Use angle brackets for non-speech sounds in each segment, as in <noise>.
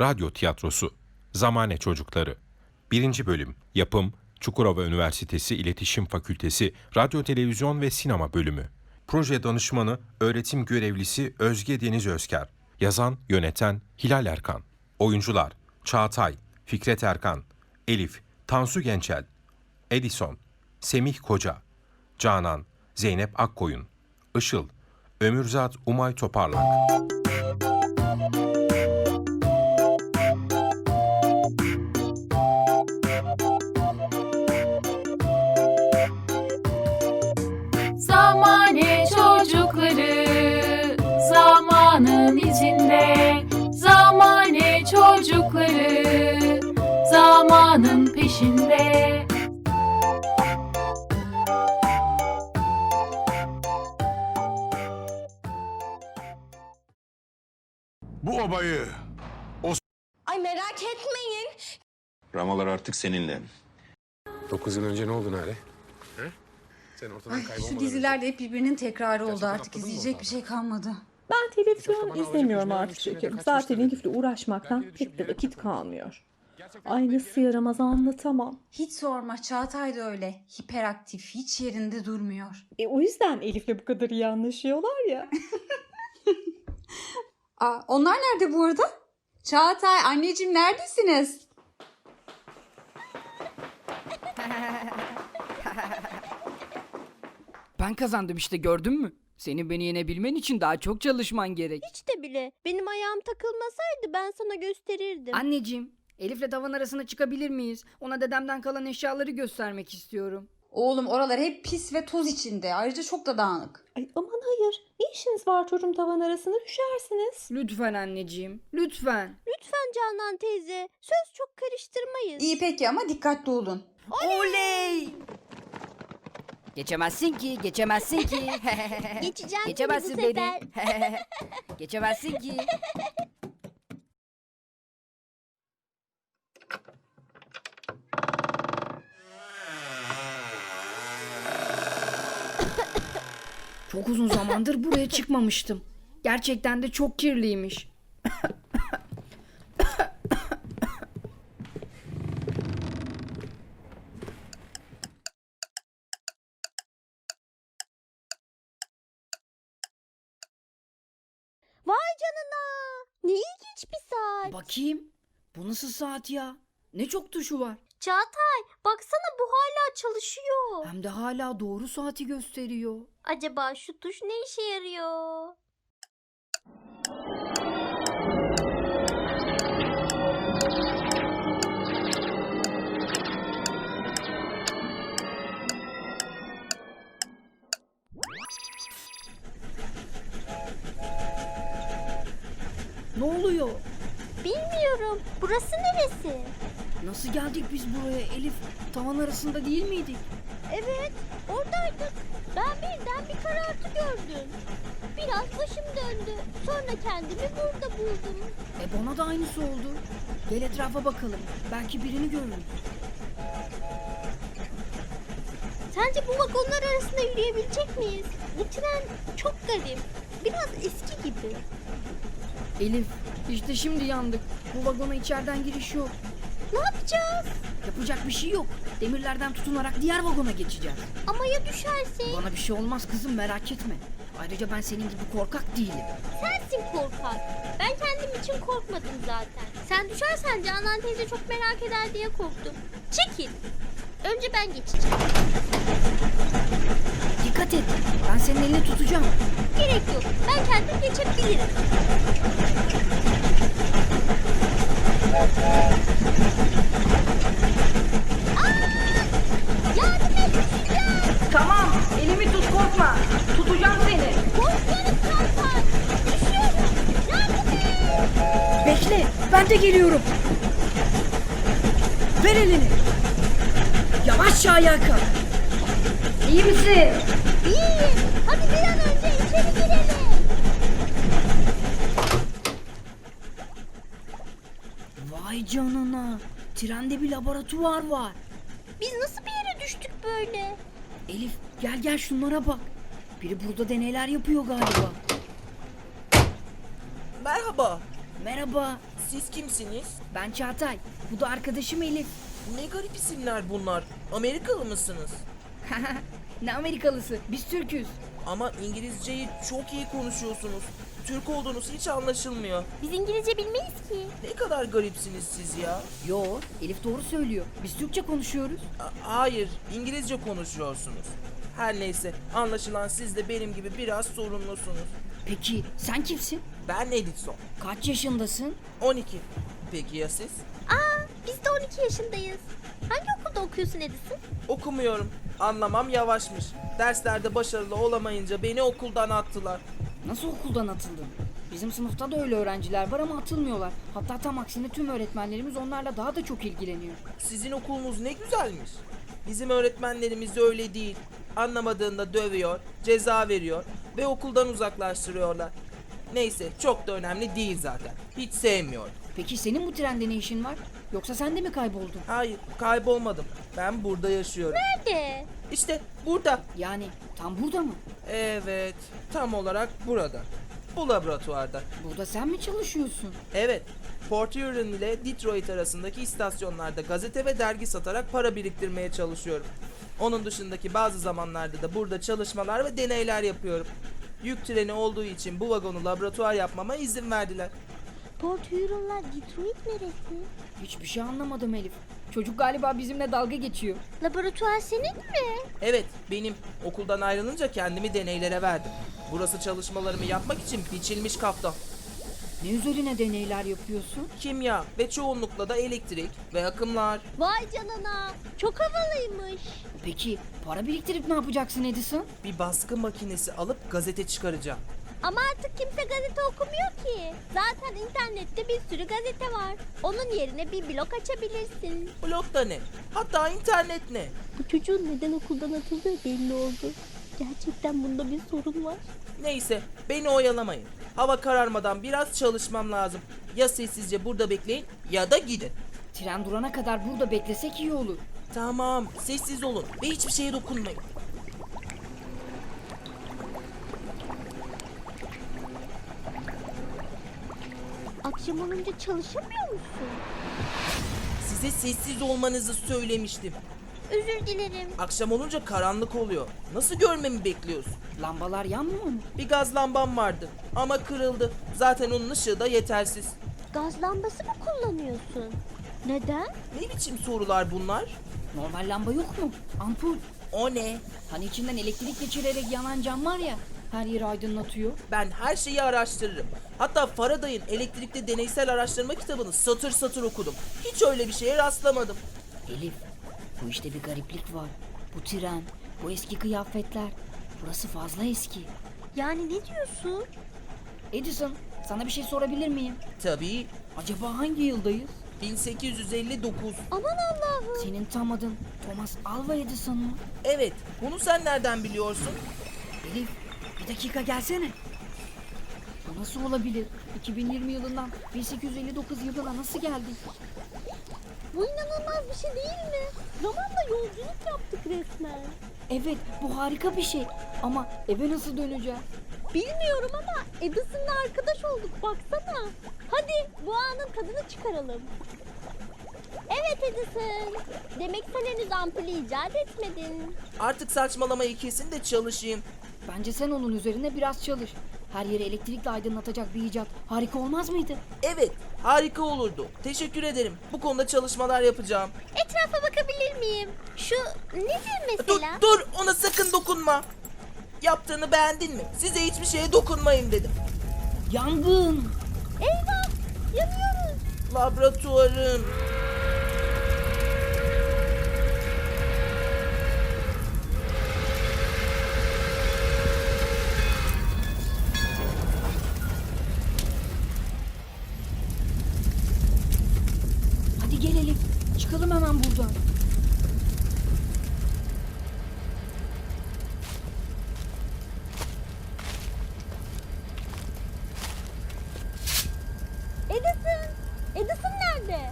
Radyo Tiyatrosu Zamane Çocukları 1. Bölüm Yapım Çukurova Üniversitesi İletişim Fakültesi Radyo, Televizyon ve Sinema Bölümü Proje Danışmanı Öğretim Görevlisi Özge Deniz Özker Yazan, Yöneten Hilal Erkan Oyuncular Çağatay, Fikret Erkan, Elif, Tansu Gençel, Edison, Semih Koca, Canan, Zeynep Akkoyun, Işıl, Ömürzat Umay Toparlak. Peşinde Bu obayı Ay merak etmeyin. Ramalar artık seninle. 9 yıl önce ne oldu Nare? He? Sen ortadan Şu kaybolmadan diziler de hep birbirinin tekrarı oldu Gerçekten artık. atladın mı izleyecek oradan? bir şey kalmadı. Ben televizyon bana izlemiyorum artık de şekerim. kaçmıştır Zaten. Elif'le uğraşmaktan Ben diye pek de vakit kalmıyor. Ay nasıl yaramaz anlatamam. Hiç sorma Çağatay da öyle. Hiperaktif, hiç yerinde durmuyor. E, o yüzden Elif'le bu kadar iyi anlaşıyorlar ya. <laughs> Aa, onlar nerede bu arada? Çağatay, anneciğim neredesiniz? <laughs> Ben kazandım işte gördün mü? Senin beni yenebilmen için daha çok çalışman gerek. Hiç de bile. Benim ayağım takılmasaydı ben sana gösterirdim. Anneciğim, Elif'le tavan arasına çıkabilir miyiz? Ona dedemden kalan eşyaları göstermek istiyorum. Oğlum oralar hep pis ve toz içinde. Ayrıca çok da dağınık. Ay aman hayır. Ne işiniz var çocuğum tavan arasında düşersiniz. Lütfen anneciğim, lütfen. Lütfen Canan teyze. Söz çok karıştırmayız. İyi peki ama dikkatli olun. Oley! Geçemezsin ki, geçemezsin ki. <laughs> Geçeceğim seni Geçemezsin bu beni. sefer. <laughs> geçemezsin ki. Çok uzun zamandır buraya çıkmamıştım. Gerçekten de çok kirliymiş. Vay canına. Ne ilginç bir saat. Bakayım. Bu nasıl saat ya? Ne çok tuşu var. Çağatay baksana bu hala çalışıyor. Hem de hala doğru saati gösteriyor. Acaba şu tuş ne işe yarıyor? Ne oluyor? Bilmiyorum. Burası neresi? Nasıl geldik biz buraya Elif? Tavan arasında değil miydik? Evet, oradaydık. Ben birden bir karartı gördüm. Biraz başım döndü. Sonra kendimi burada buldum. E bana da aynısı oldu. Gel etrafa bakalım. Belki birini görürüz. Sence bu vagonlar arasında yürüyebilecek miyiz? Bu tren çok garip. Biraz eski gibi. Elif, işte şimdi yandık. Bu vagona içeriden giriş yok. Ne yapacağız? Yapacak bir şey yok. Demirlerden tutunarak diğer vagona geçeceğiz. Ama ya düşersek? Bana bir şey olmaz kızım merak etme. Ayrıca ben senin gibi korkak değilim. Sensin korkak. Ben kendim için korkmadım zaten. Sen düşersen Canan teyze çok merak eder diye korktum. Çekil. Önce ben geçeceğim. Dikkat et. Ben senin elini tutacağım. Gerek yok. Ben kendim geçebilirim. Aa! Yardım et düşeceğim. Tamam. Elimi tut korkma. Tutacağım seni. Korkuyorum Çağatay. Düşüyorum. Yardım et. Bekle. Ben de geliyorum. Ver elini. Yavaşça ayağa kalk. İyi misin? İyi. Hadi bir an önce içeri girelim. Vay canına. Trende bir laboratuvar var. Biz nasıl bir yere düştük böyle? Elif gel gel şunlara bak. Biri burada deneyler yapıyor galiba. Merhaba. Merhaba. Siz kimsiniz? Ben Çağatay. Bu da arkadaşım Elif. Ne garip isimler bunlar. Amerikalı mısınız? <laughs> ne Amerikalısı? Biz Türk'üz. Ama İngilizceyi çok iyi konuşuyorsunuz. Türk olduğunuz hiç anlaşılmıyor. Biz İngilizce bilmeyiz ki. Ne kadar garipsiniz siz ya. Yo, Elif doğru söylüyor. Biz Türkçe konuşuyoruz. A- hayır, İngilizce konuşuyorsunuz. Her neyse, anlaşılan siz de benim gibi biraz sorumlusunuz. Peki sen kimsin? Ben Edison, Kaç yaşındasın? 12. Peki ya siz? Aa, biz de 12 yaşındayız. Hangi okulda okuyorsun Edison? Okumuyorum. Anlamam yavaşmış. Derslerde başarılı olamayınca beni okuldan attılar. Nasıl okuldan atıldın? Bizim sınıfta da öyle öğrenciler var ama atılmıyorlar. Hatta tam aksine tüm öğretmenlerimiz onlarla daha da çok ilgileniyor. Sizin okulunuz ne güzelmiş. Bizim öğretmenlerimiz öyle değil. Anlamadığında dövüyor, ceza veriyor ve okuldan uzaklaştırıyorlar. Neyse çok da önemli değil zaten. Hiç sevmiyorum. Peki senin bu trende ne işin var? Yoksa sen de mi kayboldun? Hayır kaybolmadım. Ben burada yaşıyorum. Nerede? İşte burada. Yani tam burada mı? Evet tam olarak burada. Bu laboratuvarda. Burada sen mi çalışıyorsun? Evet. Port Huron ile Detroit arasındaki istasyonlarda gazete ve dergi satarak para biriktirmeye çalışıyorum. Onun dışındaki bazı zamanlarda da burada çalışmalar ve deneyler yapıyorum. Yük treni olduğu için bu vagonu laboratuvar yapmama izin verdiler. Port Huron'la Detroit neresi? Hiçbir şey anlamadım Elif. Çocuk galiba bizimle dalga geçiyor. Laboratuvar senin mi? Evet, benim okuldan ayrılınca kendimi deneylere verdim. Burası çalışmalarımı yapmak için biçilmiş kaftan. Ne üzerine deneyler yapıyorsun? Kimya ve çoğunlukla da elektrik ve akımlar. Vay canına. Çok havalıymış. Peki para biriktirip ne yapacaksın Edison? Bir baskı makinesi alıp gazete çıkaracağım. Ama artık kimse gazete okumuyor ki. Zaten internette bir sürü gazete var. Onun yerine bir blog açabilirsin. Blog da ne? Hatta internet ne? Bu çocuğun neden okuldan atıldığı belli oldu. Gerçekten bunda bir sorun var. Neyse beni oyalamayın. Hava kararmadan biraz çalışmam lazım. Ya sessizce burada bekleyin ya da gidin. Tren durana kadar burada beklesek iyi olur. Tamam sessiz olun ve hiçbir şeye dokunmayın. Akşam olunca çalışamıyor musun? Size sessiz olmanızı söylemiştim. Özür dilerim. Akşam olunca karanlık oluyor. Nasıl görmemi bekliyorsun? Lambalar yanmıyor mu? Bir gaz lambam vardı ama kırıldı. Zaten onun ışığı da yetersiz. Gaz lambası mı kullanıyorsun? Neden? Ne biçim sorular bunlar? Normal lamba yok mu? Ampul. O ne? Hani içinden elektrik geçirerek yanan cam var ya. Her yeri aydınlatıyor. Ben her şeyi araştırırım. Hatta Faraday'ın elektrikli deneysel araştırma kitabını satır satır okudum. Hiç öyle bir şeye rastlamadım. Elif, bu işte bir gariplik var. Bu tren, bu eski kıyafetler. Burası fazla eski. Yani ne diyorsun? Edison, sana bir şey sorabilir miyim? Tabii Acaba hangi yıldayız? 1859. Aman Allah'ım. Senin tam adın Thomas Alva Edison mı? Evet, bunu sen nereden biliyorsun? Elif, bir dakika gelsene. Bu nasıl olabilir? 2020 yılından 1859 yılına nasıl geldik? Bu inanılmaz bir şey değil mi? Zamanla yolculuk yaptık resmen. Evet, bu harika bir şey. Ama eve nasıl döneceğiz? Bilmiyorum ama Edison'la arkadaş olduk baksana. Hadi bu anın tadını çıkaralım. Evet Edison. Demek sen henüz ampulü icat etmedin. Artık saçmalamayı kesin de çalışayım. Bence sen onun üzerine biraz çalış. Her yeri elektrikle aydınlatacak bir icat harika olmaz mıydı? Evet, harika olurdu. Teşekkür ederim. Bu konuda çalışmalar yapacağım. Etrafa bakabilir miyim? Şu nedir Dur, mesela? dur, ona sakın dokunma. Yaptığını beğendin mi? Size hiçbir şeye dokunmayın dedim. Yangın! Eyvah! Yanıyoruz. Laboratuvarım. Çıkalım hemen buradan. Edison! Edison nerede?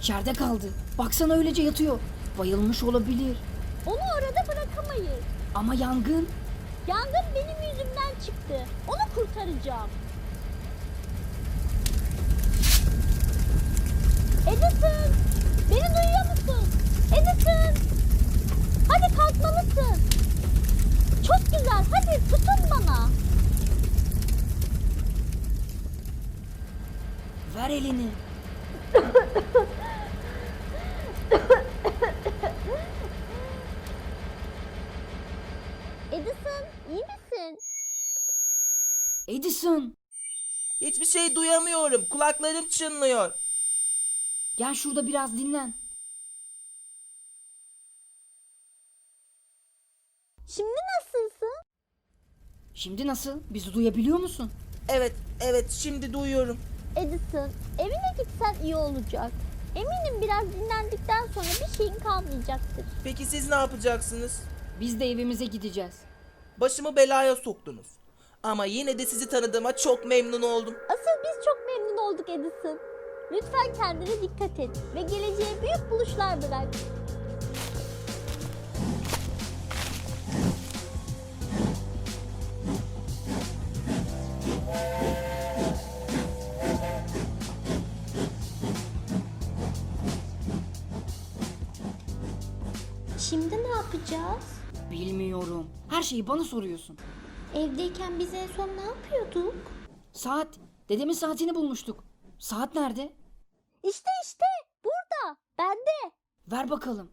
İçeride kaldı. Baksana öylece yatıyor. Bayılmış olabilir. Onu orada bırakamayız. Ama yangın. Yangın benim yüzümden çıktı. Onu kurtaracağım. Beni duyuyor musun? Edison. Hadi kalkmalısın. Çok güzel. Hadi tutun bana. Ver elini. Edison, iyi misin? Edison. Hiçbir şey duyamıyorum. Kulaklarım çınlıyor. Gel şurada biraz dinlen. Şimdi nasılsın? Şimdi nasıl? Bizi duyabiliyor musun? Evet, evet şimdi duyuyorum. Edison evine gitsen iyi olacak. Eminim biraz dinlendikten sonra bir şeyin kalmayacaktır. Peki siz ne yapacaksınız? Biz de evimize gideceğiz. Başımı belaya soktunuz. Ama yine de sizi tanıdığıma çok memnun oldum. Asıl biz çok memnun olduk Edison. Lütfen kendine dikkat et ve geleceğe büyük buluşlar bırak. Şimdi ne yapacağız? Bilmiyorum. Her şeyi bana soruyorsun. Evdeyken biz en son ne yapıyorduk? Saat. Dedemin saatini bulmuştuk. Saat nerede? İşte işte burada bende. Ver bakalım.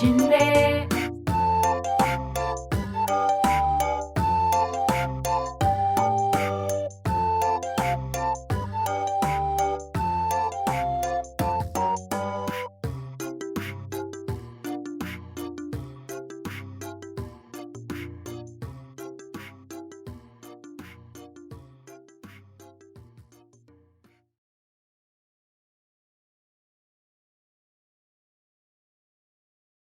Zamane çocukları zamanın peşinde